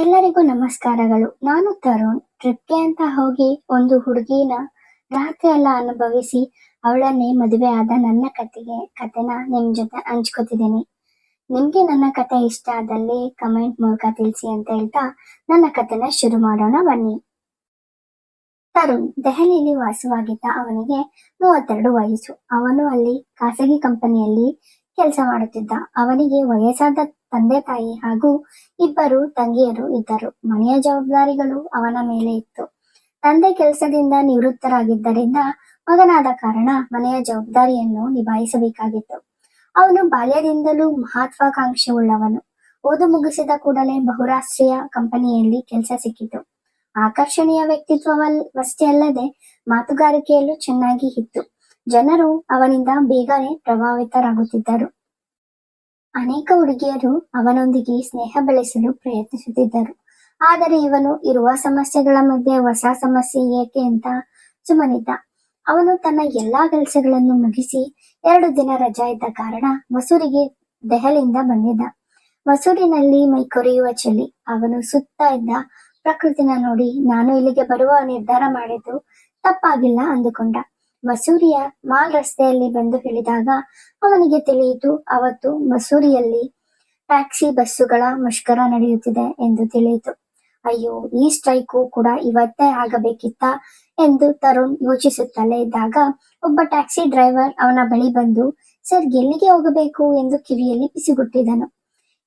ಎಲ್ಲರಿಗೂ ನಮಸ್ಕಾರಗಳು. ನಾನು ತರುಣ್. ಟ್ರಿಪ್ಗೆ ಅಂತ ಹೋಗಿ ಒಂದು ಹುಡುಗಿನ ರಾತ್ರಿ ಎಲ್ಲ ಅನುಭವಿಸಿ ಅವಳನ್ನೇ ಮದುವೆ ಆದ ನನ್ನ ಕತೆಗೆ, ಕತೆನ ನಿಮ್ ಜೊತೆ ಹಂಚ್ಕೋತಿದ್ದೀನಿ. ನಿಮ್ಗೆ ನನ್ನ ಕತೆ ಇಷ್ಟ ಆದಲ್ಲಿ ಕಮೆಂಟ್ ಮೂಲಕ ತಿಳಿಸಿ ಅಂತ ಹೇಳ್ತಾ ನನ್ನ ಕತೆನ ಶುರು ಮಾಡೋಣ ಬನ್ನಿ. ತರುಣ್, ದೆಹಲಿಯಲ್ಲಿ ವಾಸವಾಗಿದ್ದ ಅವನಿಗೆ ಮೂವತ್ತೆರಡು ವಯಸ್ಸು. ಅವನು ಅಲ್ಲಿ ಖಾಸಗಿ ಕಂಪನಿಯಲ್ಲಿ ಕೆಲಸ ಮಾಡುತ್ತಿದ್ದ. ಅವನಿಗೆ ವಯಸ್ಸಾದ ತಂದೆ ತಾಯಿ ಹಾಗೂ ಇಬ್ಬರು ತಂಗಿಯರು ಇದ್ದರು. ಮನೆಯ ಜವಾಬ್ದಾರಿಗಳು ಅವನ ಮೇಲೆ ಇತ್ತು. ತಂದೆ ಕೆಲಸದಿಂದ ನಿವೃತ್ತರಾಗಿದ್ದರಿಂದ ಮಗನಾದ ಕಾರಣ ಮನೆಯ ಜವಾಬ್ದಾರಿಯನ್ನು ನಿಭಾಯಿಸಬೇಕಾಗಿತ್ತು. ಅವನು ಬಾಲ್ಯದಿಂದಲೂ ಮಹತ್ವಾಕಾಂಕ್ಷೆ ಉಳ್ಳವನು. ಓದು ಮುಗಿಸಿದ ಕೂಡಲೇ ಬಹುರಾಷ್ಟ್ರೀಯ ಕಂಪನಿಯಲ್ಲಿ ಕೆಲಸ ಸಿಕ್ಕಿತು. ಆಕರ್ಷಣೀಯ ವ್ಯಕ್ತಿತ್ವವಷ್ಟೇ ಅಲ್ಲದೆ ಮಾತುಗಾರಿಕೆಯಲ್ಲೂ ಚೆನ್ನಾಗಿ ಇತ್ತು. ಜನರು ಅವನಿಂದ ಬೇಗನೆ ಪ್ರಭಾವಿತರಾಗುತ್ತಿದ್ದರು. ಅನೇಕ ಹುಡುಗಿಯರು ಅವನೊಂದಿಗೆ ಸ್ನೇಹ ಬೆಳೆಸಲು ಪ್ರಯತ್ನಿಸುತ್ತಿದ್ದರು. ಆದರೆ ಇವನು ಇರುವ ಸಮಸ್ಯೆಗಳ ಮಧ್ಯೆ ಹೊಸ ಸಮಸ್ಯೆ ಏಕೆ ಅಂತ ಸುಮ್ಮನಿದ್ದ. ಅವನು ತನ್ನ ಎಲ್ಲಾ ಕೆಲಸಗಳನ್ನು ಮುಗಿಸಿ ಎರಡು ದಿನ ರಜಾ ಇದ್ದ ಕಾರಣ ಮಸೂರಿಗೆ ದೆಹಲಿಯಿಂದ ಬಂದಿದ್ದ. ಮಸೂರಿನಲ್ಲಿ ಮೈ ಕೊರೆಯುವ ಚಳಿ, ಅವನು ಸುತ್ತ ಇದ್ದ ಪ್ರಕೃತಿನ ನೋಡಿ ನಾನು ಇಲ್ಲಿಗೆ ಬರುವ ನಿರ್ಧಾರ ಮಾಡಿದ್ದು ತಪ್ಪಾಗಿಲ್ಲ ಅಂದುಕೊಂಡ. ಮಸೂರಿಯ ಮಾಲ್ ರಸ್ತೆಯಲ್ಲಿ ಬಂದು ಇಳಿದಾಗ ಅವನಿಗೆ ತಿಳಿಯಿತು, ಅವತ್ತು ಮಸೂರಿಯಲ್ಲಿ ಟ್ಯಾಕ್ಸಿ ಬಸ್ಸುಗಳ ಮುಷ್ಕರ ನಡೆಯುತ್ತಿದೆ ಎಂದು ತಿಳಿಯಿತು. ಅಯ್ಯೋ, ಈ ಸ್ಟ್ರೈಕು ಕೂಡ ಇವತ್ತೇ ಆಗಬೇಕಿತ್ತ ಎಂದು ತರುಣ್ ಯೋಚಿಸುತ್ತಲೇ ಇದ್ದಾಗ ಒಬ್ಬ ಟ್ಯಾಕ್ಸಿ ಡ್ರೈವರ್ ಅವನ ಬಳಿ ಬಂದು, ಸರ್, ಎಲ್ಲಿಗೆ ಹೋಗಬೇಕು? ಎಂದು ಕಿವಿಯಲ್ಲಿ ಬಿಸಿಗುಟ್ಟಿದನು.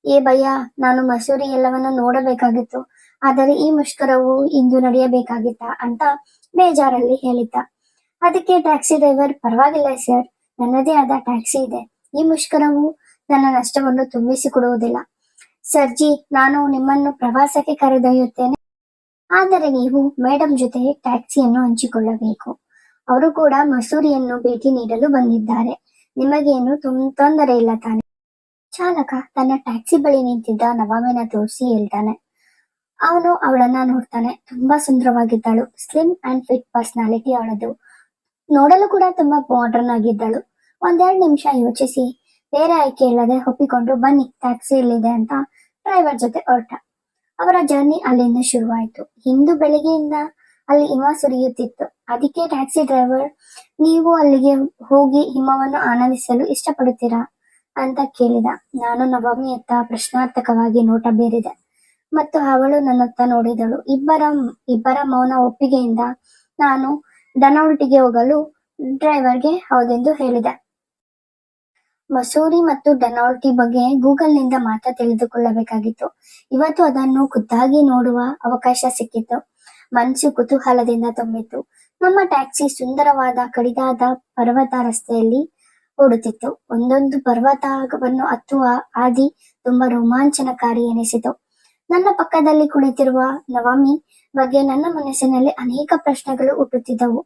ಏ ಭಯ ನಾನು ಮಸೂರಿ ಎಲ್ಲವನ್ನು ನೋಡಬೇಕಾಗಿತ್ತು, ಆದರೆ ಈ ಮುಷ್ಕರವು ಇಂದು ನಡೆಯಬೇಕಾಗಿತ್ತ? ಅಂತ ಬೇಜಾರಲ್ಲಿ ಹೇಳಿದ್ದ. ಅದಕ್ಕೆ ಟ್ಯಾಕ್ಸಿ ಡ್ರೈವರ್ ಪರವಾಗಿಲ್ಲ ಸರ್ ನನ್ನದೇ ಆದ ಟ್ಯಾಕ್ಸಿ ಇದೆ. ಈ ಮುಷ್ಕರವು ನನ್ನ ನಷ್ಟವನ್ನು ತುಂಬಿಸಿಕೊಡುವುದಿಲ್ಲ ಸರ್ಜಿ ನಾನು ನಿಮ್ಮನ್ನು ಪ್ರವಾಸಕ್ಕೆ ಕರೆದೊಯ್ಯುತ್ತೇನೆ. ಆದರೆ ನೀವು ಮೇಡಮ್ ಜೊತೆ ಟ್ಯಾಕ್ಸಿಯನ್ನು ಹಂಚಿಕೊಳ್ಳಬೇಕು. ಅವರು ಕೂಡ ಮಸೂರಿಯನ್ನು ಭೇಟಿ ನೀಡಲು ಬಂದಿದ್ದಾರೆ. ನಿಮಗೇನು ತೊಂದರೆ ಇಲ್ಲ ತಾನೆ. ಚಾಲಕ ತನ್ನ ಟ್ಯಾಕ್ಸಿ ಬಳಿ ನಿಂತಿದ್ದ ನವಾಮಿನ ತೋರಿಸಿ ಹೇಳ್ತಾನೆ. ಅವನು ಅವಳನ್ನ ನೋಡ್ತಾನೆ. ತುಂಬಾ ಸುಂದರವಾಗಿದ್ದಾಳು. ಸ್ಲಿಮ್ ಅಂಡ್ ಫಿಟ್ ಪರ್ಸನಾಲಿಟಿ ಅವಳದು. ನೋಡಲು ಕೂಡ ತುಂಬಾ ಮಾಡರ್ನ್ ಆಗಿದ್ದಳು. ಒಂದೆರಡು ನಿಮಿಷ ಯೋಚಿಸಿ. ಬೇರೆ ಆಯ್ಕೆ ಇಲ್ಲದೆ ಒಪ್ಪಿಕೊಂಡು ಬನ್ನಿ ಟ್ಯಾಕ್ಸಿ ಇಲ್ಲಿದೆ ಅಂತ ಡ್ರೈವರ್ ಜೊತೆ ಹೊರಟ. ಅವರ ಜರ್ನಿ ಅಲ್ಲಿಂದ ಶುರುವಾಯಿತು. ಇಂದು ಬೆಳಿಗ್ಗೆಯಿಂದ ಅಲ್ಲಿ ಹಿಮ ಸುರಿಯುತ್ತಿತ್ತು. ಅದಕ್ಕೆ ಟ್ಯಾಕ್ಸಿ ಡ್ರೈವರ್ ನೀವು ಅಲ್ಲಿಗೆ ಹೋಗಿ ಹಿಮವನ್ನು ಆನಂದಿಸಲು ಇಷ್ಟಪಡುತ್ತೀರಾ ಅಂತ ಕೇಳಿದ. ನಾನು ನವಮಿಯತ್ತ ಪ್ರಶ್ನಾರ್ಥಕವಾಗಿ ನೋಟ ಬೀರಿದೆ. ಮತ್ತು ಅವಳು ನನ್ನತ್ತ ನೋಡಿದಳು. ಇಬ್ಬರ ಇಬ್ಬರ ಮೌನ ಒಪ್ಪಿಗೆಯಿಂದ ನಾನು ಡನೌಲ್ಟಿಗೆ ಹೋಗಲು ಡ್ರೈವರ್ಗೆ ಹೌದೆಂದು ಹೇಳಿದೆ. ಮಸೂರಿ ಮತ್ತು ಡನೌಲ್ಟಿ ಬಗ್ಗೆ ಗೂಗಲ್ನಿಂದ ಮಾತ್ರ ತಿಳಿದುಕೊಳ್ಳಬೇಕಾಗಿತ್ತು. ಇವತ್ತು ಅದನ್ನು ಖುದ್ದಾಗಿ ನೋಡುವ ಅವಕಾಶ ಸಿಕ್ಕಿತ್ತು ಮನಸ್ಸು ಕುತೂಹಲದಿಂದ ತುಂಬಿತ್ತು. ನಮ್ಮ ಟ್ಯಾಕ್ಸಿ ಸುಂದರವಾದ ಕಡಿದಾದ ಪರ್ವತ ರಸ್ತೆಯಲ್ಲಿ ಓಡುತ್ತಿತ್ತು. ಒಂದೊಂದು ಪರ್ವತವನ್ನು ಹತ್ತುವ ಹಾದಿ ತುಂಬಾ ರೋಮಾಂಚನಕಾರಿ ಎನಿಸಿತು. ನನ್ನ ಪಕ್ಕದಲ್ಲಿ ಕುಳಿತಿರುವ ನವಮಿ ಬಗ್ಗೆ ನನ್ನ ಮನಸ್ಸಿನಲ್ಲಿ ಅನೇಕ ಪ್ರಶ್ನೆಗಳು ಹುಟ್ಟುತ್ತಿದ್ದವು.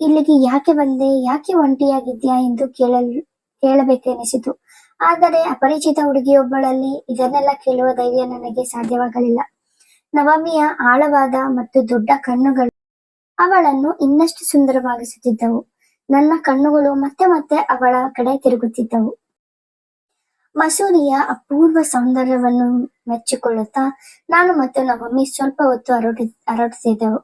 ಇಲ್ಲಿಗೆ ಯಾಕೆ ಬಂದೆ, ಯಾಕೆ ಒಂಟಿಯಾಗಿದ್ಯಾ ಎಂದು ಕೇಳಲು, ಕೇಳಬೇಕೆನಿಸಿತು. ಆದರೆ ಅಪರಿಚಿತ ಹುಡುಗಿಯೊಬ್ಬಳಲ್ಲಿ ಇದನ್ನೆಲ್ಲ ಕೇಳುವ ಧೈರ್ಯ ನನಗೆ ಸಾಧ್ಯವಾಗಲಿಲ್ಲ. ನವಮಿಯ ಆಳವಾದ ಮತ್ತು ದೊಡ್ಡ ಕಣ್ಣುಗಳು ಅವಳನ್ನು ಇನ್ನಷ್ಟು ಸುಂದರವಾಗಿಸುತ್ತಿದ್ದವು. ನನ್ನ ಕಣ್ಣುಗಳು ಮತ್ತೆ ಮತ್ತೆ ಅವಳ ಕಡೆ ತಿರುಗುತ್ತಿದ್ದವು. ಮಸೂರಿಯ ಅಪೂರ್ವ ಸೌಂದರ್ಯವನ್ನು ಮೆಚ್ಚಿಕೊಳ್ಳುತ್ತಾ, ನಾನು ಮತ್ತು ನವಮಿ ಸ್ವಲ್ಪ ಹೊತ್ತು ಹರಡಿ ಹರಡುತ್ತಿದ್ದೆವು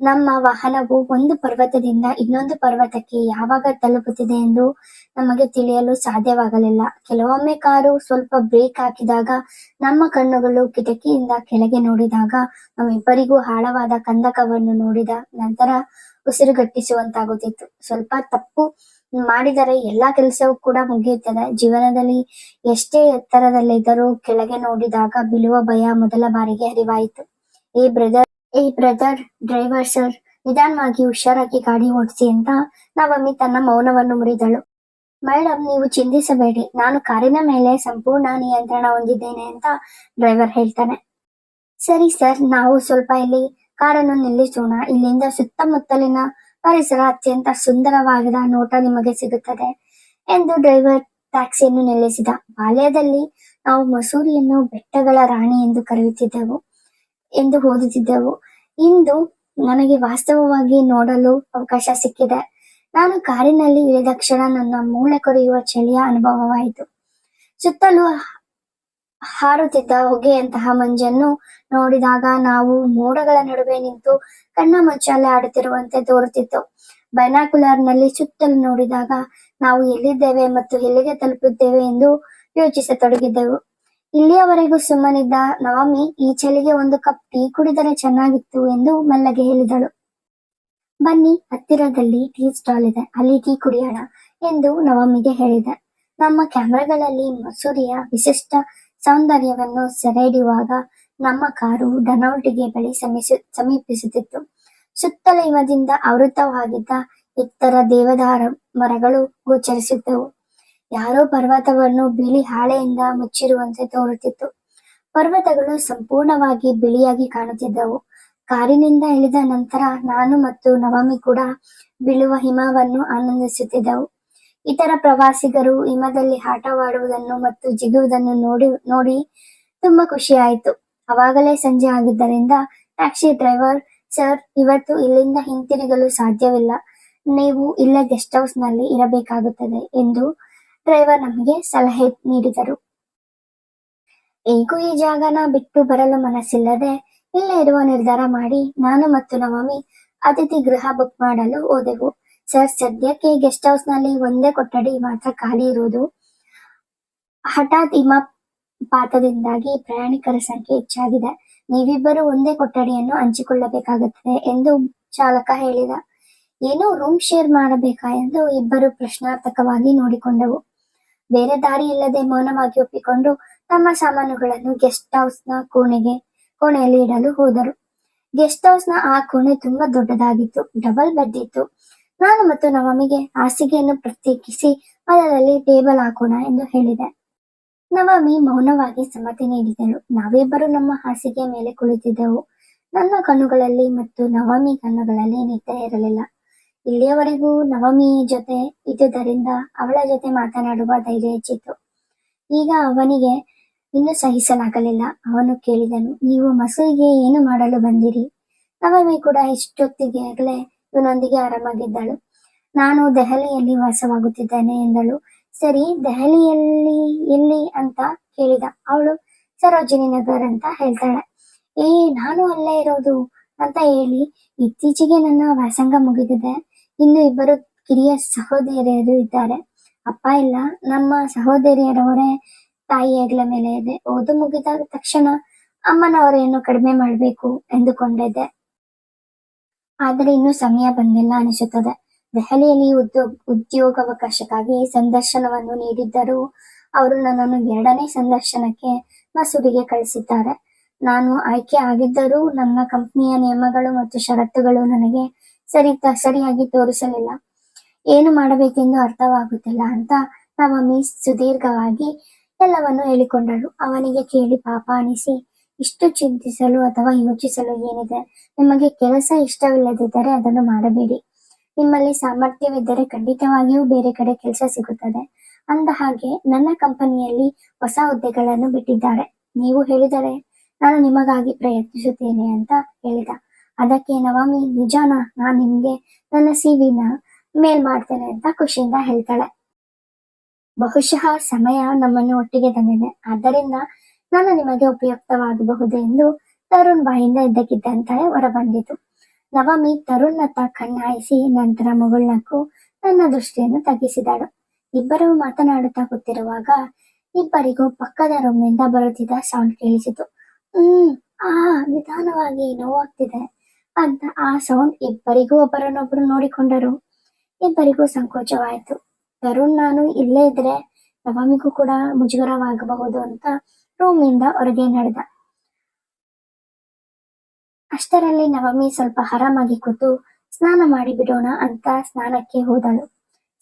ನಮ್ಮ ವಾಹನವು ಒಂದು ಪರ್ವತದಿಂದ ಇನ್ನೊಂದು ಪರ್ವತಕ್ಕೆ ಯಾವಾಗ ತಲುಪುತ್ತಿದೆ ಎಂದು ನಮಗೆ ತಿಳಿಯಲು ಸಾಧ್ಯವಾಗಲಿಲ್ಲ. ಕೆಲವೊಮ್ಮೆ ಕಾರು ಸ್ವಲ್ಪ ಬ್ರೇಕ್ ಹಾಕಿದಾಗ, ನಮ್ಮ ಕಣ್ಣುಗಳು ಕಿಟಕಿಯಿಂದ ಕೆಳಗೆ ನೋಡಿದಾಗ, ನಮ್ಮಿಬ್ಬರಿಗೂ ಆಳವಾದ ಕಂದಕವನ್ನು ನೋಡಿದ ನಂತರ ಉಸಿರುಗಟ್ಟಿಸುವಂತಾಗುತ್ತಿತ್ತು. ಸ್ವಲ್ಪ ತಪ್ಪು ಮಾಡಿದರೆ ಎಲ್ಲಾ ಕೆಲಸವೂ ಕೂಡ ಮುಗಿಯುತ್ತದೆ. ಜೀವನದಲ್ಲಿ ಎಷ್ಟೇ ಎತ್ತರದಲ್ಲಿದ್ದರೂ ಕೆಳಗೆ ನೋಡಿದಾಗ ಬೀಳುವ ಭಯ ಮೊದಲ ಬಾರಿಗೆ ಅರಿವಾಯಿತು. ಏ ಬ್ರದರ್ ಏ ಬ್ರದರ್ ಡ್ರೈವರ್ ಸರ್ ನಿಧಾನವಾಗಿ ಹುಷಾರಾಗಿ ಗಾಡಿ ಓಡಿಸಿ ಅಂತ ನವಮಿ ತನ್ನ ಮೌನವನ್ನು ಮುರಿದಳು. ಮೇಡಮ್ ನೀವು ಚಿಂತಿಸಬೇಡಿ. ನಾನು ಕಾರಿನ ಮೇಲೆ ಸಂಪೂರ್ಣ ನಿಯಂತ್ರಣ ಹೊಂದಿದ್ದೇನೆ ಅಂತ ಡ್ರೈವರ್ ಹೇಳ್ತಾನೆ. ಸರಿ ಸರ್ ನಾವು ಸ್ವಲ್ಪ ಇಲ್ಲಿ ಕಾರನ್ನು ನಿಲ್ಲಿಸೋಣ. ಇಲ್ಲಿಂದ ಸುತ್ತಮುತ್ತಲಿನ ಪರಿಸರ ಅತ್ಯಂತ ಸುಂದರವಾದ ನೋಟ ನಿಮಗೆ ಸಿಗುತ್ತದೆ ಎಂದು ಡ್ರೈವರ್ ಟ್ಯಾಕ್ಸಿಯನ್ನು ನಿಲ್ಲಿಸಿದ. ಬಾಲ್ಯದಲ್ಲಿ ನಾವು ಮಸೂರಿಯನ್ನು ಬೆಟ್ಟಗಳ ರಾಣಿ ಎಂದು ಕರೆಯುತ್ತಿದ್ದೆವು, ಎಂದು ಓದುತ್ತಿದ್ದೆವು. ಇಂದು ನನಗೆ ವಾಸ್ತವವಾಗಿ ನೋಡಲು ಅವಕಾಶ ಸಿಕ್ಕಿದೆ. ನಾನು ಕಾರಿನಲ್ಲಿ ಇಳಿದ ಕ್ಷಣ ನನ್ನ ಮೂಳೆ ಕೊರೆಯುವ ಚಳಿಯ ಅನುಭವವಾಯಿತು. ಸುತ್ತಲೂ ಹಾರುತ್ತಿದ್ದ ಹೊಗೆಯಂತಹ ಮಂಜನ್ನು ನೋಡಿದಾಗ ನಾವು ಮೋಡಗಳ ನಡುವೆ ನಿಂತು ಕಣ್ಣ ಮುಚ್ಚಾಲೆ ಆಡುತ್ತಿರುವಂತೆ ತೋರುತ್ತಿತ್ತು. ಬೈನಾಕುಲರ್ನಲ್ಲಿ ಸುತ್ತಲು ನೋಡಿದಾಗ ನಾವು ಎಲ್ಲಿದ್ದೇವೆ ಮತ್ತು ಎಲ್ಲಿಗೆ ತಲುಪಿದ್ದೇವೆ ಎಂದು ಯೋಚಿಸತೊಡಗಿದ್ದೆವು. ಇಲ್ಲಿಯವರೆಗೂ ಸುಮ್ಮನಿದ್ದ ನವಮಿ ಈ ಚಳಿಗೆ ಒಂದು ಕಪ್ ಟೀ ಕುಡಿದರೆ ಚೆನ್ನಾಗಿತ್ತು ಎಂದು ಮಲ್ಲಗೆ ಹೇಳಿದಳು. ಬನ್ನಿ, ಹತ್ತಿರದಲ್ಲಿ ಟೀ ಸ್ಟಾಲ್ ಇದೆ. ಅಲ್ಲಿ ಟೀ ಕುಡಿಯೋಣ ಎಂದು ನವಮಿಗೆ ಹೇಳಿದೆ. ನಮ್ಮ ಕ್ಯಾಮೆರಾಗಳಲ್ಲಿ ಮಸೂರಿಯ ವಿಶಿಷ್ಟ ಸೌಂದರ್ಯವನ್ನು ಸೆರೆ ಹಿಡಿಯುವಾಗ ನಮ್ಮ ಕಾರು ಡನೌಲ್ಟಿಗೆ ಬಳಿ ಸಮಿಸು, ಸಮೀಪಿಸುತ್ತಿತ್ತು. ಸುತ್ತಲ ಹಿಮದಿಂದ ಆವೃತವಾಗಿದ್ದ ಎತ್ತರ ದೇವದಾರ ಮರಗಳು ಗೋಚರಿಸಿದ್ದವು ಯಾರೋ ಪರ್ವತವನ್ನು ಬಿಳಿ ಹಾಳೆಯಿಂದ ಮುಚ್ಚಿರುವಂತೆ ತೋರುತ್ತಿತ್ತು. ಪರ್ವತಗಳು ಸಂಪೂರ್ಣವಾಗಿ ಬಿಳಿಯಾಗಿ ಕಾಣುತ್ತಿದ್ದವು. ಕಾರಿನಿಂದ ಇಳಿದ ನಂತರ ನಾನು ಮತ್ತು ನವಮಿ ಕೂಡ ಬೀಳುವ ಹಿಮವನ್ನು ಆನಂದಿಸುತ್ತಿದ್ದವು. ಇತರ ಪ್ರವಾಸಿಗರು ಹಿಮದಲ್ಲಿ ಆಟವಾಡುವುದನ್ನು ಮತ್ತು ಜಿಗುವುದನ್ನು ನೋಡಿ ನೋಡಿ ತುಂಬಾ ಖುಷಿಯಾಯಿತು. ಅವಾಗಲೇ ಸಂಜೆ ಆಗಿದ್ದರಿಂದ ಟ್ಯಾಕ್ಸಿ ಡ್ರೈವರ್, ಸರ್, ಇವತ್ತು ಇಲ್ಲಿಂದ ಹಿಂತಿರುಗಲು ಸಾಧ್ಯವಿಲ್ಲ. ನೀವು ಇಲ್ಲೇ ಗೆಸ್ಟ್ ಹೌಸ್ನಲ್ಲಿ ಇರಬೇಕಾಗುತ್ತದೆ ಎಂದು ಡ್ರೈವರ್ ನಮಗೆ ಸಲಹೆ ನೀಡಿದರು. ಈಗೂ ಈ ಜಾಗನ ಬಿಟ್ಟು ಬರಲು ಮನಸ್ಸಿಲ್ಲದೆ ಇಲ್ಲೇ ಇರುವ ನಿರ್ಧಾರ ಮಾಡಿ ನಾನು ಮತ್ತು ನವಮಿ ಅತಿಥಿ ಗೃಹ ಬುಕ್ ಮಾಡಲು ಹೋದೆವು. ಸರ್, ಸದ್ಯಕ್ಕೆ ಗೆಸ್ಟ್ ಹೌಸ್ನಲ್ಲಿ ಒಂದೇ ಕೊಠಡಿ ಮಾತ್ರ ಖಾಲಿ ಇರುವುದು. ಹಠಾತ್ ಹಿಮಪಾತದಿಂದಾಗಿ ಪ್ರಯಾಣಿಕರ ಸಂಖ್ಯೆ ಹೆಚ್ಚಾಗಿದೆ. ನೀವಿಬ್ಬರು ಒಂದೇ ಕೊಠಡಿಯನ್ನು ಹಂಚಿಕೊಳ್ಳಬೇಕಾಗುತ್ತದೆ ಎಂದು ಚಾಲಕ ಹೇಳಿದ. ಏನೋ ರೂಮ್ ಶೇರ್ ಮಾಡಬೇಕಾ ಎಂದು ಇಬ್ಬರು ಪ್ರಶ್ನಾರ್ಥಕವಾಗಿ ನೋಡಿಕೊಂಡವು. ಬೇರೆ ದಾರಿ ಇಲ್ಲದೆ ಮೌನವಾಗಿ ಒಪ್ಪಿಕೊಂಡು ತಮ್ಮ ಸಾಮಾನುಗಳನ್ನು ಗೆಸ್ಟ್ ಹೌಸ್ನ ಕೋಣೆಗೆ, ಕೋಣೆಯಲ್ಲಿ ಇಡಲು ಹೋದರು. ಗೆಸ್ಟ್ ಹೌಸ್ನ ಆ ಕೋಣೆ ತುಂಬಾ ದೊಡ್ಡದಾಗಿತ್ತು, ಡಬಲ್ ಬೆಡ್ ಇತ್ತು. ನಾನು ಮತ್ತು ನವಮಿಗೆ ಹಾಸಿಗೆಯನ್ನು ಪ್ರತ್ಯೇಕಿಸಿ, ಅದರಲ್ಲಿ ಟೇಬಲ್ ಹಾಕೋಣ ಎಂದು ಹೇಳಿದೆ. ನವಮಿ ಮೌನವಾಗಿ ಸಮ್ಮತಿ ನೀಡಿದಳು. ನಾವಿಬ್ಬರು ನಮ್ಮ ಹಾಸಿಗೆ ಮೇಲೆ ಕುಳಿತಿದ್ದೆವು. ನನ್ನ ಕಣ್ಣುಗಳಲ್ಲಿ ಮತ್ತು ನವಮಿ ಕಣ್ಣುಗಳಲ್ಲಿ ನಿದ್ದೆ ಇರಲಿಲ್ಲ. ಇಲ್ಲಿಯವರೆಗೂ ನವಮಿ ಜೊತೆ ಇದ್ದುದರಿಂದ ಅವಳ ಜೊತೆ ಮಾತನಾಡುವ ಧೈರ್ಯ ಹೆಚ್ಚಿತ್ತು. ಈಗ ಅವನಿಗೆ ಇನ್ನು ಸಹಿಸಲಾಗಲಿಲ್ಲ. ಅವನು ಕೇಳಿದನು, ನೀವು ಮಸೂರಿಗೆ ಏನು ಮಾಡಲು ಬಂದಿರಿ? ನವಮಿ ಕೂಡ ಇಷ್ಟೊತ್ತಿಗಾಗಲೇ ಇವನೊಂದಿಗೆ ಆರಾಮಾಗಿದ್ದಳು. ನಾನು ದೆಹಲಿಯಲ್ಲಿ ವಾಸವಾಗುತ್ತಿದ್ದೇನೆ ಎಂದಳು. ಸರಿ, ದೆಹಲಿಯಲ್ಲಿ ಎಲ್ಲಿ ಅಂತ ಕೇಳಿದ. ಅವಳು ಸರೋಜಿನಿ ನಗರ್ ಅಂತ ಹೇಳ್ತಾಳೆ. ಏ, ನಾನು ಅಲ್ಲೇ ಇರೋದು ಅಂತ ಹೇಳಿ, ಇತ್ತೀಚೆಗೆ ನನ್ನ ವ್ಯಾಸಂಗ ಮುಗಿದಿದೆ. ಇನ್ನು ಇಬ್ಬರು ಕಿರಿಯ ಸಹೋದರಿಯರು ಇದ್ದಾರೆ. ಅಪ್ಪ ಇಲ್ಲ, ನಮ್ಮ ಸಹೋದರಿಯರವರೇ ತಾಯಿ ಹೆಗ್ಲ ಮೇಲೆ ಇದೆ. ಓದು ಮುಗಿದ ತಕ್ಷಣ ಅಮ್ಮನವರೇನು ಕಡಿಮೆ ಮಾಡಬೇಕು ಎಂದುಕೊಂಡಿದ್ದೆ. ಆದರೆ ಇನ್ನೂ ಸಮಯ ಬಂದಿಲ್ಲ ಅನಿಸುತ್ತದೆ. ದೆಹಲಿಯಲ್ಲಿ ಉದ್ಯೋಗ ಉದ್ಯೋಗಾವಕಾಶಕ್ಕಾಗಿ ಸಂದರ್ಶನವನ್ನು ನೀಡಿದ್ದರು ಅವರು ನನ್ನನ್ನು ಎರಡನೇ ಸಂದರ್ಶನಕ್ಕೆ ಮಸೂರಿಗೆ ಕಳಿಸಿದ್ದಾರೆ. ನಾನು ಆಯ್ಕೆ ಆಗಿದ್ದರೂ ನನ್ನ ಕಂಪನಿಯ ನಿಯಮಗಳು ಮತ್ತು ಷರತ್ತುಗಳು ನನಗೆ ಸರಿ ಸರಿಯಾಗಿ ತೋರಿಸಲಿಲ್ಲ. ಏನು ಮಾಡಬೇಕೆಂದು ಅರ್ಥವಾಗುತ್ತಿಲ್ಲ ಅಂತ ನಮ್ಮ ಮಿಸ್ ಸುದೀರ್ಘವಾಗಿ ಎಲ್ಲವನ್ನು ಹೇಳಿಕೊಂಡಳು. ಅವನಿಗೆ ಕೇಳಿ, ಪಾಪ ಅನಿಸಿ, ಇಷ್ಟು ಚಿಂತಿಸಲು ಅಥವಾ ಯೋಚಿಸಲು ಏನಿದೆ? ನಿಮಗೆ ಕೆಲಸ ಇಷ್ಟವಿಲ್ಲದಿದ್ದರೆ ಅದನ್ನು ಮಾಡಬೇಡಿ. ನಿಮ್ಮಲ್ಲಿ ಸಾಮರ್ಥ್ಯವಿದ್ದರೆ ಖಂಡಿತವಾಗಿಯೂ ಬೇರೆ ಕಡೆ ಕೆಲಸ ಸಿಗುತ್ತದೆ. ಅಂದ ಹಾಗೆ ನನ್ನ ಕಂಪನಿಯಲ್ಲಿ ಹೊಸ ಹುದ್ದೆಗಳನ್ನು ಬಿಟ್ಟಿದ್ದಾರೆ. ನೀವು ಹೇಳಿದರೆ ನಾನು ನಿಮಗಾಗಿ ಪ್ರಯತ್ನಿಸುತ್ತೇನೆ ಅಂತ ಹೇಳಿದ. ಅದಕ್ಕೆ ನವಾಮಿ ನಿಜಾನ, ನಾನು ನಿಮ್ಗೆ ನನ್ನ ಸಿವಿನ ಮೇಲ್ ಮಾಡ್ತೇನೆ ಅಂತ ಖುಷಿಯಿಂದ ಹೇಳ್ತಾಳೆ. ಬಹುಶಃ ಸಮಯ ನಮ್ಮನ್ನು ಒಟ್ಟಿಗೆ ತಂದಿದೆ. ಆದ್ದರಿಂದ ನಾನು ನಿಮಗೆ ಉಪಯುಕ್ತವಾಗಬಹುದು ಎಂದು ತರುಣ್ ಬಾಯಿಂದ ಇದ್ದಕ್ಕಿದ್ದಂತೆ ಹೊರಬಂದಿತು. ನವಮಿ ತರುಣ್ನತ್ತ ಕಣ್ಣಾಯಿಸಿ ನಂತರ ಮುಗುಳ್ನಕ್ಕು ನನ್ನ ದೃಷ್ಟಿಯನ್ನು ತಗ್ಗಿಸಿದಳು. ಇಬ್ಬರೂ ಮಾತನಾಡುತ್ತಾ ಕೂತಿರುವಾಗ ಇಬ್ಬರಿಗೂ ಪಕ್ಕದ ರೂಮ್ನಿಂದ ಬರುತ್ತಿದ್ದ ಸೌಂಡ್ ಕೇಳಿಸಿತು. ಹ್ಮ್, ಆ, ನಿಧಾನವಾಗಿ ನೋವಾಗ್ತಿದೆ ಅಂತ ಆ ಸೌಂಡ್ ಇಬ್ಬರಿಗೂ ಒಬ್ಬರನ್ನೊಬ್ಬರು ನೋಡಿಕೊಂಡರು. ಇಬ್ಬರಿಗೂ ಸಂಕೋಚವಾಯಿತು. ತರುಣ್ ನಾನು ಇಲ್ಲೇ ಇದ್ರೆ ನವಮಿಗೂ ಕೂಡ ಮುಜುಗರವಾಗಬಹುದು ಅಂತ ರೂಮಿಂದ ಹೊರಗೆ ನಡೆದ. ಅಷ್ಟರಲ್ಲಿ ನವಮಿ ಸ್ವಲ್ಪ ಆರಾಮಾಗಿ ಕೂತು ಸ್ನಾನ ಮಾಡಿ ಬಿಡೋಣ ಅಂತ ಸ್ನಾನಕ್ಕೆ ಹೋದಳು.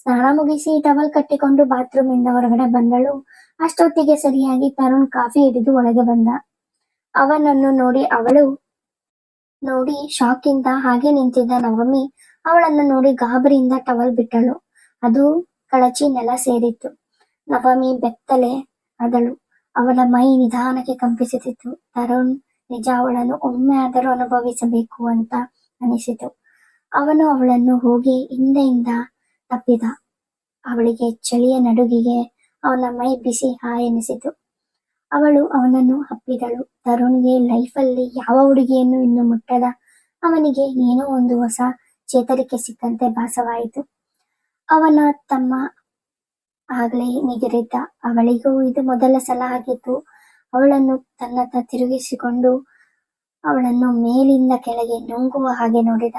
ಸ್ನಾನ ಮುಗಿಸಿ ಟವಲ್ ಕಟ್ಟಿಕೊಂಡು ಬಾತ್ರೂಮ್ ಇಂದ ಹೊರಗಡೆ ಬಂದಳು. ಅಷ್ಟೊತ್ತಿಗೆ ಸರಿಯಾಗಿ ತರುಣ್ ಕಾಫಿ ಹಿಡಿದು ಒಳಗೆ ಬಂದ. ಅವನನ್ನು ನೋಡಿ ಅವಳು ನೋಡಿ ಶಾಕಿಂದ ಹಾಗೆ ನಿಂತಿದ್ದ ನವಮಿ ಅವಳನ್ನು ನೋಡಿ ಗಾಬರಿಯಿಂದ ಟವಲ್ ಬಿಟ್ಟಳು. ಅದು ಕಳಚಿ ನೆಲ ಸೇರಿತ್ತು. ನವಮಿ ಬೆತ್ತಲೆ ಅದಳು ಅವಳ ಮೈ ನಿಧಾನಕ್ಕೆ ಕಂಪಿಸುತ್ತಿತ್ತು. ತರುಣ್ ನಿಜ ಅವಳನ್ನು ಒಮ್ಮೆ ಆದರೂ ಅನುಭವಿಸಬೇಕು ಅಂತ ಅನಿಸಿತು. ಅವನು ಅವಳನ್ನು ಹೋಗಿ ಹಿಂದೆಯಿಂದ ತಪ್ಪಿದ. ಅವಳಿಗೆ ಚಳಿಯ ನಡುಗಿಗೆ ಅವನ ಮೈ ಬಿಸಿ ಹಾಯೆನಿಸಿತು ಅವಳು ಅವನನ್ನು ಅಪ್ಪಿದಳು. ತರುಣ್ಗೆ ಲೈಫಲ್ಲಿ ಯಾವ ಹುಡುಗಿಯನ್ನು ಇನ್ನು ಮುಟ್ಟದ? ಅವನಿಗೆ ಏನೋ ಒಂದು ಹೊಸ ಚೇತರಿಕೆ ಸಿಕ್ಕಂತೆ ಭಾಸವಾಯಿತು. ಅವನ ತಮ್ಮ ಆಗಲೇ ನಿಗಿರಿದ್ದ ಅವಳಿಗೂ ಇದು ಮೊದಲ ಸಲ ಆಗಿತ್ತು. ಅವಳನ್ನು ತನ್ನತ್ತ ತಿರುಗಿಸಿಕೊಂಡು ಅವಳನ್ನು ಮೇಲಿಂದ ಕೆಳಗೆ ನುಂಗುವ ಹಾಗೆ ನೋಡಿದ.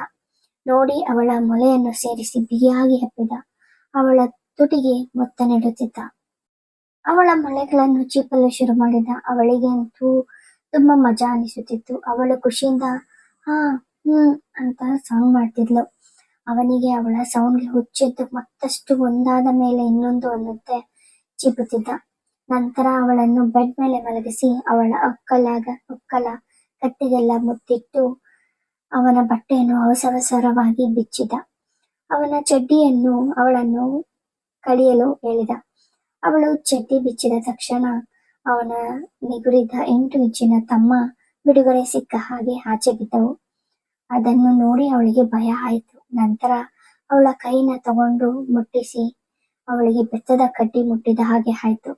ನೋಡಿ ಅವಳ ಮೊಲೆಯನ್ನು ಸೇರಿಸಿ ಬಿಗಿಯಾಗಿ ಹಬ್ಬಿದ. ಅವಳ ತುಟಿಗೆ ಮೊತ್ತ ನೀಡುತ್ತಿದ್ದ. ಅವಳ ಮೊಳೆಗಳನ್ನು ಚೀಪಲು ಶುರು ಮಾಡಿದ. ಅವಳಿಗೆ ಅಂತೂ ತುಂಬಾ ಮಜಾ ಅನಿಸುತ್ತಿತ್ತು. ಅವಳು ಖುಷಿಯಿಂದ, ಹಾ, ಹ್ಮ್ ಅಂತ ಸೌಂಡ್ ಮಾಡ್ತಿದ್ಲು. ಅವನಿಗೆ ಅವಳ ಸೌಂಡ್ಗೆ ಹುಚ್ಚಿದ್ದು ಮತ್ತಷ್ಟು ಒಂದಾದ ಮೇಲೆ ಇನ್ನೊಂದು ಅನ್ನುತ್ತೆ, ಚೀಪುತ್ತಿದ್ದ. ನಂತರ ಅವಳನ್ನು ಬೆಡ್ ಮೇಲೆ ಮಲಗಿಸಿ ಅವಳ ಒಕ್ಕಲಾಗ, ಒಕ್ಕಲ ಕತ್ತಿಗೆಲ್ಲ ಮುತ್ತಿಟ್ಟು ಅವನ ಬಟ್ಟೆಯನ್ನು ಅವಸರವಸರವಾಗಿ ಬಿಚ್ಚಿದ. ಅವನ ಚಡ್ಡಿಯನ್ನು ಅವಳನ್ನು ಕಳಿಯಲು ಹೇಳಿದ. ಅವಳು ಚಡ್ಡಿ ಬಿಚ್ಚಿದ ತಕ್ಷಣ ಅವನ ನಿಗುರಿದ ಎಂಟು ಇಂಚಿನ ತಮ್ಮ ಬಿಡುಗಡೆ ಸಿಕ್ಕ ಹಾಗೆ ಆಚೆ ಬಿದ್ದವು. ಅದನ್ನು ನೋಡಿ ಅವಳಿಗೆ ಭಯ ಆಯಿತು. ನಂತರ ಅವಳ ಕೈನ ತಗೊಂಡು ಮುಟ್ಟಿಸಿ ಅವಳಿಗೆ ಬೆತ್ತದ ಕಡ್ಡಿ ಮುಟ್ಟಿದ ಹಾಗೆ ಆಯ್ತು.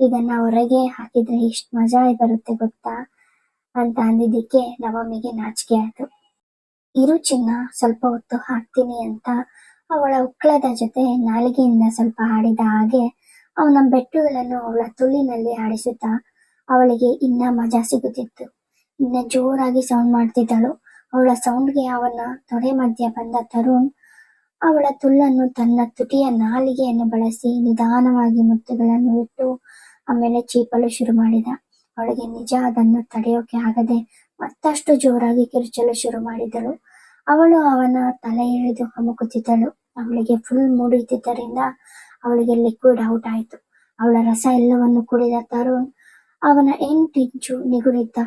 ಇದನ್ನ ಹೊರಗೆ ಹಾಕಿದ್ರೆ ಎಷ್ಟ್ ಮಜಾ ಬರುತ್ತೆ ಗೊತ್ತಾ? ಅಂತ ಅಂದಿದ್ದಕ್ಕೆ ನವಮಿಗೆ ನಾಚಿಕೆ ಆಯ್ತು. ಇರು ಚಿನ್ನ, ಸ್ವಲ್ಪ ಹೊತ್ತು ಹಾಕ್ತೀನಿ ಅಂತ ಅವಳ ಉಕ್ಕಳದ ಜೊತೆ ನಾಲಿಗೆಯಿಂದ ಸ್ವಲ್ಪ ಆಡಿದ ಹಾಗೆ ಅವನ ಬೆಟ್ಟುಗಳನ್ನು ಅವಳ ತುಳಿನಲ್ಲಿ ಆಡಿಸುತ್ತಾ ಅವಳಿಗೆ ಇನ್ನ ಮಜಾ ಸಿಗುತ್ತಿತ್ತು. ಇನ್ನ ಜೋರಾಗಿ ಸೌಂಡ್ ಮಾಡ್ತಿದ್ದಳು. ಅವಳ ಸೌಂಡ್ಗೆ ಅವನ ತೊಡೆ ಮಧ್ಯ ಬಂದ ತರುಣ್ ಅವಳ ತುಳ್ಳನ್ನು ತನ್ನ ತುಟಿಯ ನಾಲಿಗೆಯನ್ನು ಬಳಸಿ ನಿಧಾನವಾಗಿ ಮುತ್ತುಗಳನ್ನು ಇಟ್ಟು ಆಮೇಲೆ ಚೀಪಲು ಶುರು ಮಾಡಿದ. ಅವಳಿಗೆ ನಿಜ ಅದನ್ನು ತಡೆಯೋಕೆ ಆಗದೆ ಮತ್ತಷ್ಟು ಜೋರಾಗಿ ಕಿರುಚಲು ಶುರು ಮಾಡಿದಳು. ಅವಳು ಅವನ ತಲೆ ಹಿಡಿದು ಹಮುಕುತ್ತಿದ್ದಳು ಅವಳಿಗೆ ಫುಲ್ ಮೂಡಿದ್ದಿದ್ದರಿಂದ ಅವಳಿಗೆ ಲಿಕ್ವಿಡ್ ಔಟ್ ಆಯಿತು. ಅವಳ ರಸ ಎಲ್ಲವನ್ನು ಕುಡಿದ ತರುಣ್ ಅವನ ಎಂಟಿಂಚು ನಿಗುರಿದ್ದ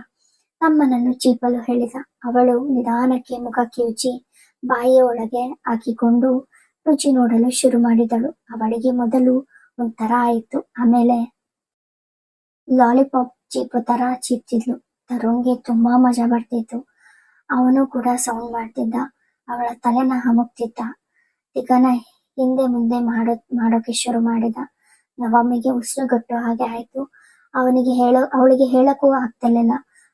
ತಮ್ಮನನ್ನು ಚೀಪಲು ಹೇಳಿದ. ಅವಳು ನಿಧಾನಕ್ಕೆ ಮುಖ ಕಿವುಚಿ ಬಾಯಿಯ ಒಳಗೆ ಹಾಕಿಕೊಂಡು ರುಚಿ ನೋಡಲು ಶುರು ಮಾಡಿದಳು. ಅವಳಿಗೆ ಮೊದಲು ಒಂಥರ ಆಯಿತು. ಆಮೇಲೆ ಲಾಲಿಪಾಪ್ ಚೀಪು ತರ ಚೀಪ್ತಿದ್ಲು ತರುಣ್ಗೆ ತುಂಬಾ ಮಜಾ ಬರ್ತಿತ್ತು. ಅವನು ಕೂಡ ಸೌಂಡ್ ಮಾಡ್ತಿದ್ದ. ಅವಳ ತಲೆನ ಹಮುಕ್ತಿದ್ದ ತಿಗನ ಹಿಂದೆ ಮುಂದೆ ಮಾಡೋ, ಮಾಡೋಕೆ ಶುರು ಮಾಡಿದ. ನವಮಿಗೆ ಉಸಿರುಗಟ್ಟು ಹಾಗೆ ಆಯ್ತು. ಅವನಿಗೆ ಹೇಳ, ಅವಳಿಗೆ ಹೇಳಕ್ಕೂ ಆಗ್ತಿರ್ಲಿಲ್ಲ.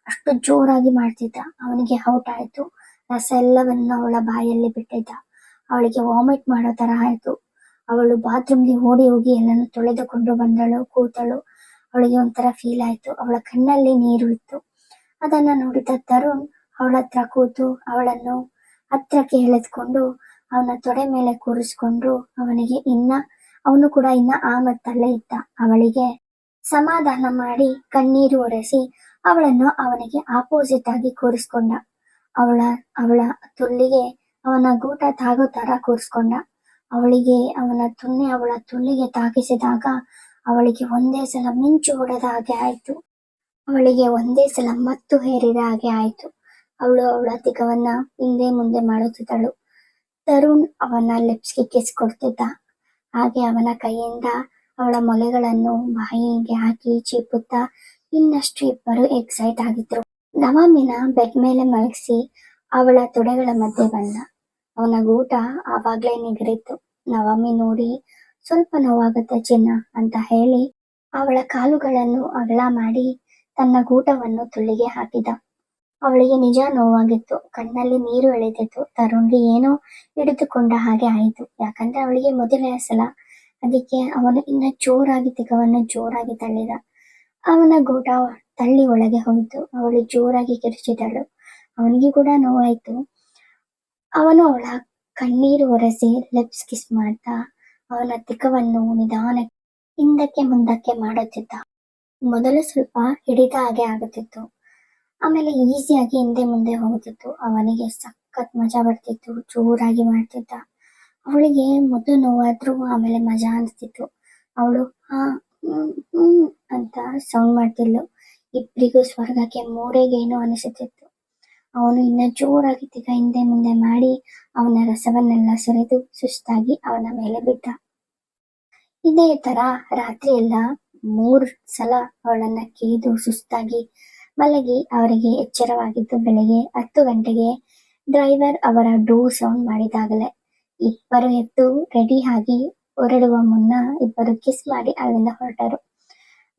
ಅಷ್ಟು ಜೋರಾಗಿ ಮಾಡ್ತಿದ್ದ. ಅವನಿಗೆ ಔಟ್ ಆಯ್ತು. ರಸ ಎಲ್ಲವನ್ನು ಅವಳ ಬಾಯಲ್ಲಿ ಬಿಟ್ಟಿದ್ದ. ಅವಳಿಗೆ ವಾಮಿಟ್ ಮಾಡೋ ತರ ಆಯ್ತು. ಅವಳು ಬಾತ್ರೂಮ್ಗೆ ಓಡಿ ಹೋಗಿ ಎಲ್ಲನ ತೊಳೆದುಕೊಂಡು ಬಂದಳು, ಕೂತಳು. ಅವಳಿಗೆ ಒಂಥರ ಫೀಲ್ ಆಯ್ತು. ಅವಳ ಕಣ್ಣಲ್ಲಿ ನೀರು ಇತ್ತು. ಅದನ್ನ ನೋಡಿದ ತರುಣ್ ಅವಳ ಹತ್ರ ಕೂತು ಅವಳನ್ನು ಹತ್ರಕ್ಕೆ ಎಳೆದುಕೊಂಡು ಅವನ ತೊಡೆ ಮೇಲೆ ಕೂರಿಸ್ಕೊಂಡು ಅವನಿಗೆ ಇನ್ನ, ಅವನು ಕೂಡ ಇನ್ನ ಆ ಮತ್ತಲ್ಲೇ ಇದ್ದ. ಅವಳಿಗೆ ಸಮಾಧಾನ ಮಾಡಿ ಕಣ್ಣೀರು ಒರೆಸಿ ಅವಳನ್ನು ಅವನಿಗೆ ಆಪೋಸಿಟ್ ಆಗಿ ಕೂರಿಸ್ಕೊಂಡ. ಅವಳ ಅವಳ ತುಲ್ಲಿಗೆ ಅವನ ಗೂಟ ತಾಗೋ ತರ ಕೂರಿಸ್ಕೊಂಡ. ಅವಳಿಗೆ ಅವನ ತುನ್ನೆ ಅವಳ ತುಲ್ಲಿಗೆ ತಾಗಿಸಿದಾಗ ಅವಳಿಗೆ ಒಂದೇ ಸಲ ಮಿಂಚು ಹೊಡೆದ ಹಾಗೆ ಆಯ್ತು. ಅವಳಿಗೆ ಒಂದೇ ಸಲ ಮತ್ತು ಹೇರಿದ ಹಾಗೆ ಆಯ್ತು. ಅವಳು ಅವಳ ತಿಕವನ್ನ ಹಿಂದೆ ಮುಂದೆ ಮಾಡುತ್ತಿದ್ದಳು. ತರುಣ್ ಅವನ ಲಿಪ್ಸ್ಗೆ ಕಿಸ್ ಕೊಡ್ತಿದ್ದ. ಹಾಗೆ ಅವನ ಕೈಯಿಂದ ಅವಳ ಮೊಲೆಗಳನ್ನು ಬಾಯಿಗೆ ಹಾಕಿ ಚೀಪುತ್ತಾ ಇನ್ನಷ್ಟು ಇಬ್ಬರು ಎಕ್ಸೈಟ್ ಆಗಿದ್ರು. ನವಮಿನ ಬೆಡ್ ಮೇಲೆ ಮಲಗಿಸಿ ಅವಳ ತೊಡೆಗಳ ಮಧ್ಯೆ ಬಂದ. ಅವನ ಗೂಟ ಆವಾಗ್ಲೇ ನಿಗರಿತ್ತು. ನವಮಿ ನೋಡಿ, ಸ್ವಲ್ಪ ನೋವಾಗುತ್ತೆ ಚಿನ್ನ ಅಂತ ಹೇಳಿ ಅವಳ ಕಾಲುಗಳನ್ನು ಅಗಲ ಮಾಡಿ ತನ್ನ ಗೂಟವನ್ನು ತುಳಿಗೆ ಹಾಕಿದ. ಅವಳಿಗೆ ನಿಜ ನೋವಾಗಿತ್ತು. ಕಣ್ಣಲ್ಲಿ ನೀರು ಎಳೆದಿತ್ತು. ತರುಣ್ಗೆ ಏನೋ ಹಿಡಿದುಕೊಂಡ ಹಾಗೆ ಆಯಿತು. ಯಾಕಂದ್ರೆ ಅವಳಿಗೆ ಮೊದಲನೇ ಸಲ ಅದಕ್ಕೆ ಅವನು ಇನ್ನ ಜೋರಾಗಿ ತಿಗವನ್ನು ಜೋರಾಗಿ ತಳ್ಳಿದ. ಅವನ ಗೂಟ ತಳ್ಳಿ ಒಳಗೆ ಹೋಯಿತು. ಅವಳು ಜೋರಾಗಿ ಕಿರುಚಿದಳು ಅವನಿಗೆ ಕೂಡ ನೋವಾಯ್ತು. ಅವನು ಅವಳ ಕಣ್ಣೀರು ಒರೆಸಿ ಲಿಪ್ಸ್ ಕಿಸ್ ಮಾಡ್ತಾ ಅವನ ದಿಕ್ಕವನ್ನು ನಿಧಾನ ಹಿಂದಕ್ಕೆ ಮುಂದಕ್ಕೆ ಮಾಡುತ್ತಿದ್ದ. ಮೊದಲು ಸ್ವಲ್ಪ ಹಿಡಿದ ಹಾಗೆ ಆಗುತ್ತಿತ್ತು. ಆಮೇಲೆ ಈಸಿಯಾಗಿ ಹಿಂದೆ ಮುಂದೆ ಹೋಗುತ್ತಿತ್ತು. ಅವನಿಗೆ ಸಖತ್ ಮಜಾ ಬರ್ತಿತ್ತು. ಜೋರಾಗಿ ಮಾಡ್ತಿದ್ದ. ಅವಳಿಗೆ ಮೊದಲು ನೋವಾದ್ರೂ ಆಮೇಲೆ ಮಜಾ ಅನಿಸ್ತಿತ್ತು. ಅವಳು, ಹಾ, ಹ್ಮ್ ಹ್ಮ್ ಅಂತ ಸೌಂಡ್ ಮಾಡ್ತಿದ್ಲು. ಇಬ್ಬರಿಗೂ ಸ್ವರ್ಗಕ್ಕೆ ಏನೋ ಅನಿಸುತ್ತಿತ್ತು. ಅವನು ಇನ್ನ ಜೋರಾಗಿ ತಿಗ ಹಿಂದೆ ಮುಂದೆ ಮಾಡಿ ಅವನ ರಸವನ್ನೆಲ್ಲ ಸುರಿದು ಸುಸ್ತಾಗಿ ಅವನ ಮೇಲೆ ಬಿದ್ದ ಇದೇ ತರ ರಾತ್ರಿ ಎಲ್ಲ ಮೂರ್ ಸಲ ಅವಳನ್ನ ಕೇದು ಸುಸ್ತಾಗಿ ಮಲಗಿ ಅವರಿಗೆ ಎಚ್ಚರವಾಗಿದ್ದು ಬೆಳಗ್ಗೆ ಹತ್ತು ಗಂಟೆಗೆ ಡ್ರೈವರ್ ಅವರ ಡೋರ್ ಸೌಂಡ್ ಮಾಡಿದಾಗಲೇ ಇಬ್ಬರು ಎದ್ದು ರೆಡಿ ಆಗಿ ಹೊರಡುವ ಮುನ್ನ ಇಬ್ಬರು ಕಿಸ್ ಮಾಡಿ ಅಲ್ಲಿಂದ ಹೊರಟರು.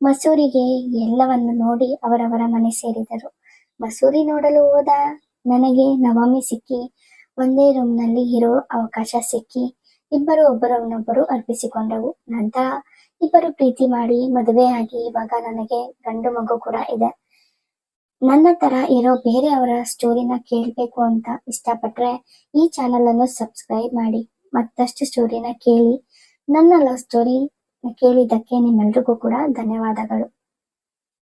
ಮಸೂರಿಗೆ ಎಲ್ಲವನ್ನು ನೋಡಿ ಅವರವರ ಮನೆ ಸೇರಿದರು. ಮಸೂರಿ ನೋಡಲು ಹೋದ ನನಗೆ ನವಮಿ ಸಿಕ್ಕಿ, ಒಂದೇ ರೂಮ್ನಲ್ಲಿ ಇರೋ ಅವಕಾಶ ಸಿಕ್ಕಿ, ಇಬ್ಬರು ಒಬ್ಬರನ್ನೊಬ್ಬರು ಅರ್ಪಿಸಿಕೊಂಡವು. ನಂತರ ಇಬ್ಬರು ಪ್ರೀತಿ ಮಾಡಿ ಮದುವೆಯಾಗಿ ಇವಾಗ ನನಗೆ ಗಂಡು ಮಗು ಕೂಡ ಇದೆ. ನನ್ನ ತರ ಇರೋ ಬೇರೆಯವರ ಸ್ಟೋರಿನ ಕೇಳಬೇಕು ಅಂತ ಇಷ್ಟಪಟ್ರೆ ಈ ಚಾನಲ್ ಅನ್ನು ಸಬ್ಸ್ಕ್ರೈಬ್ ಮಾಡಿ. ಮತ್ತಷ್ಟು ಸ್ಟೋರಿನ ಕೇಳಿ. ನನ್ನ ಲವ್ ಸ್ಟೋರಿ ಕೇಳಿದ್ದಕ್ಕೆ ನಿಮ್ಮೆಲ್ರಿಗೂ ಕೂಡ ಧನ್ಯವಾದಗಳು.